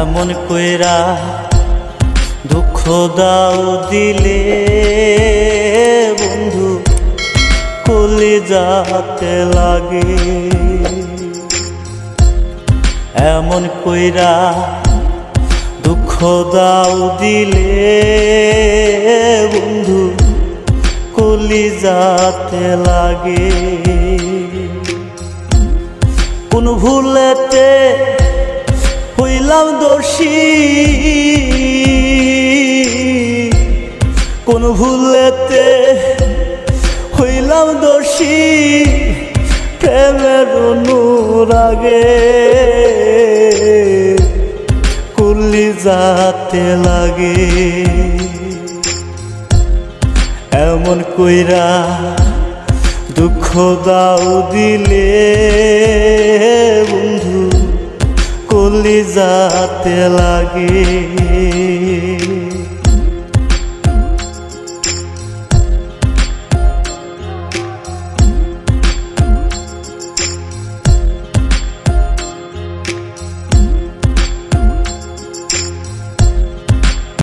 এমন কইরা দুঃখ দাও দিলে বন্ধু কলি যাতে লাগে। এমন কইরা দুঃখ দাও দিলে বন্ধু কলি যাতে লাগে। কোন ভুলেতে হইলাম দোষী। কোন ভুলেতে হইলাম দোষী। প্রেমের অনুরাগে কুলি যাতে লাগে। এমন কইরা দুঃখ দাও দিলে। কলি যাতে লাগে।